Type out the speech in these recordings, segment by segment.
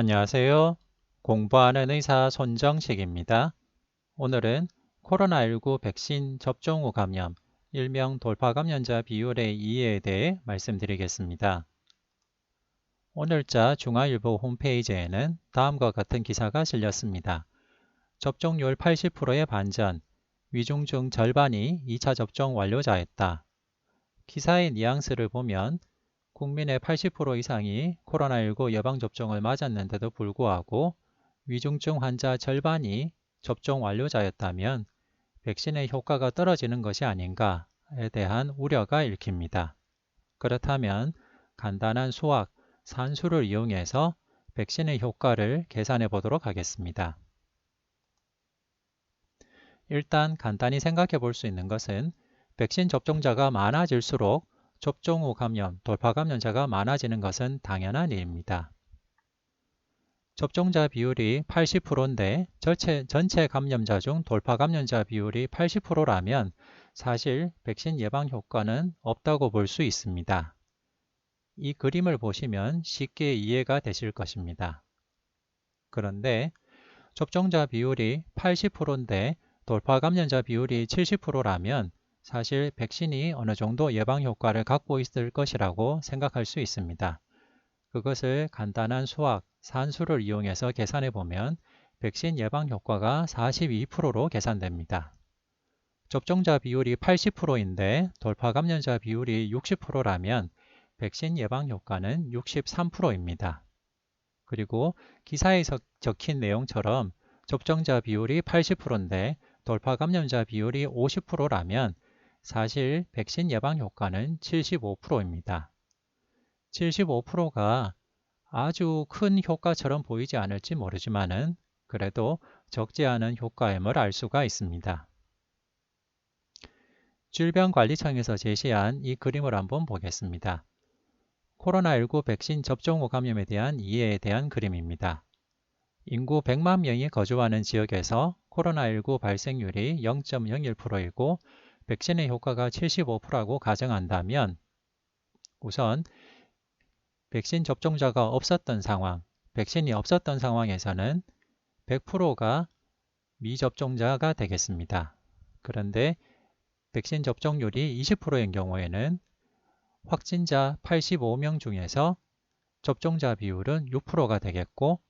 안녕하세요. 공부하는 의사 손정식입니다. 오늘은 코로나19 백신 접종 후 감염, 일명 돌파 감염자 비율의 이해에 대해 말씀드리겠습니다. 오늘자 중화일보 홈페이지에는 다음과 같은 기사가 실렸습니다. 접종률 80%의 반전, 위중 중 절반이 2차 접종 완료자였다. 기사의 뉘앙스를 보면 국민의 80% 이상이 코로나19 예방접종을 맞았는데도 불구하고 위중증 환자 절반이 접종 완료자였다면 백신의 효과가 떨어지는 것이 아닌가에 대한 우려가 읽힙니다. 그렇다면 간단한 수학, 산수를 이용해서 백신의 효과를 계산해 보도록 하겠습니다. 일단 간단히 생각해 볼 수 있는 것은 백신 접종자가 많아질수록 접종 후 감염, 돌파 감염자가 많아지는 것은 당연한 일입니다. 접종자 비율이 80%인데 전체, 전체 감염자 중 돌파 감염자 비율이 80%라면 사실 백신 예방 효과는 없다고 볼 수 있습니다. 이 그림을 보시면 쉽게 이해가 되실 것입니다. 그런데 접종자 비율이 80%인데 돌파 감염자 비율이 70%라면 사실 백신이 어느 정도 예방 효과를 갖고 있을 것이라고 생각할 수 있습니다. 그것을 간단한 수학, 산수를 이용해서 계산해 보면 백신 예방 효과가 42%로 계산됩니다. 접종자 비율이 80%인데 돌파 감염자 비율이 60%라면 백신 예방 효과는 63%입니다. 그리고 기사에 적힌 내용처럼 접종자 비율이 80%인데 돌파 감염자 비율이 50%라면 사실 백신 예방 효과는 75%입니다. 75%가 아주 큰 효과처럼 보이지 않을지 모르지만은 그래도 적지 않은 효과임을 알 수가 있습니다. 질병관리청에서 제시한 이 그림을 한번 보겠습니다. 코로나19 백신 접종 후 감염에 대한 이해에 대한 그림입니다. 인구 100만 명이 거주하는 지역에서 코로나19 발생률이 0.01%이고 백신의 효과가 75%라고 가정한다면 우선 백신 접종자가 없었던 상황, 백신이 없었던 상황에서는 100%가 미접종자가 되겠습니다. 그런데 백신 접종률이 20%인 경우에는 확진자 85명 중에서 접종자 비율은 6%가 되겠고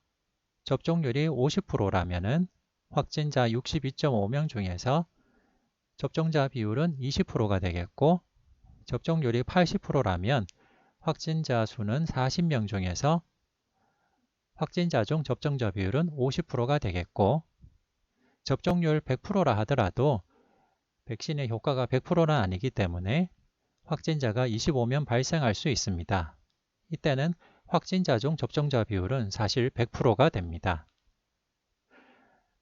접종률이 50%라면 확진자 62.5명 중에서 접종자 비율은 20%가 되겠고 접종률이 80%라면 확진자 수는 40명 중에서 확진자 중 접종자 비율은 50%가 되겠고 접종률 100%라 하더라도 백신의 효과가 100%는 아니기 때문에 확진자가 25명 발생할 수 있습니다. 이때는 확진자 중 접종자 비율은 사실 100%가 됩니다.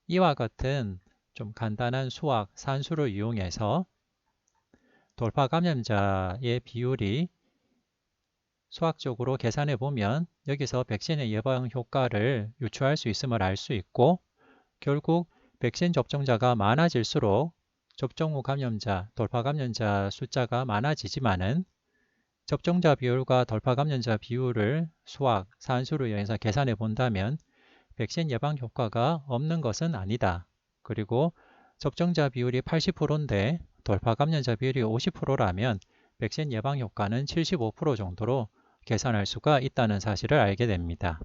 이와 같은 좀 간단한 수학, 산수를 이용해서 돌파 감염자의 비율이 수학적으로 계산해 보면 여기서 백신의 예방 효과를 유추할 수 있음을 알 수 있고 결국 백신 접종자가 많아질수록 접종 후 감염자, 돌파 감염자 숫자가 많아지지만은 접종자 비율과 돌파 감염자 비율을 수학, 산수로 이용해서 계산해 본다면 백신 예방 효과가 없는 것은 아니다. 그리고 접종자 비율이 80%인데 돌파 감염자 비율이 50%라면 백신 예방 효과는 75% 정도로 계산할 수가 있다는 사실을 알게 됩니다.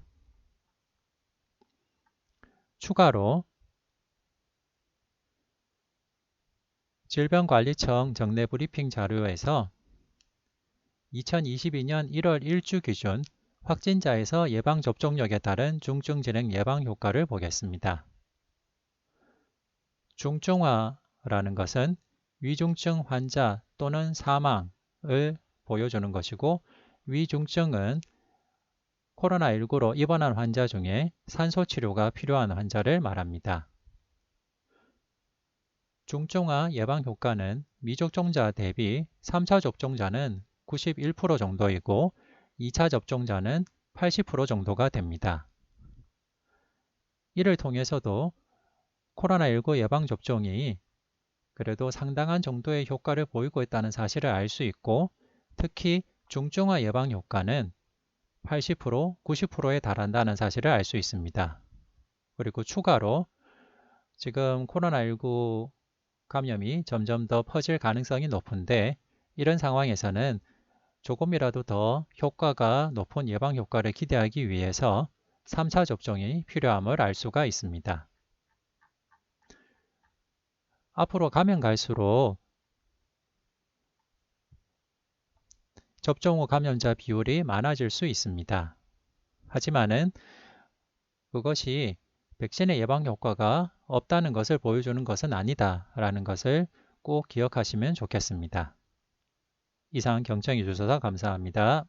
추가로 질병관리청 정례 브리핑 자료에서 2022년 1월 1주 기준 확진자에서 예방접종력에 따른 중증 진행 예방 효과를 보겠습니다. 중증화라는 것은 위중증 환자 또는 사망을 보여주는 것이고 위중증은 코로나19로 입원한 환자 중에 산소 치료가 필요한 환자를 말합니다. 중증화 예방 효과는 미접종자 대비 3차 접종자는 91% 정도이고 2차 접종자는 80% 정도가 됩니다. 이를 통해서도 코로나19 예방접종이 그래도 상당한 정도의 효과를 보이고 있다는 사실을 알 수 있고 특히 중증화 예방 효과는 80%, 90%에 달한다는 사실을 알 수 있습니다. 그리고 추가로 지금 코로나19 감염이 점점 더 퍼질 가능성이 높은데 이런 상황에서는 조금이라도 더 효과가 높은 예방 효과를 기대하기 위해서 3차 접종이 필요함을 알 수가 있습니다. 앞으로 가면 갈수록 접종 후 감염자 비율이 많아질 수 있습니다. 하지만은 그것이 백신의 예방 효과가 없다는 것을 보여주는 것은 아니다 라는 것을 꼭 기억하시면 좋겠습니다. 이상 경청해 주셔서 감사합니다.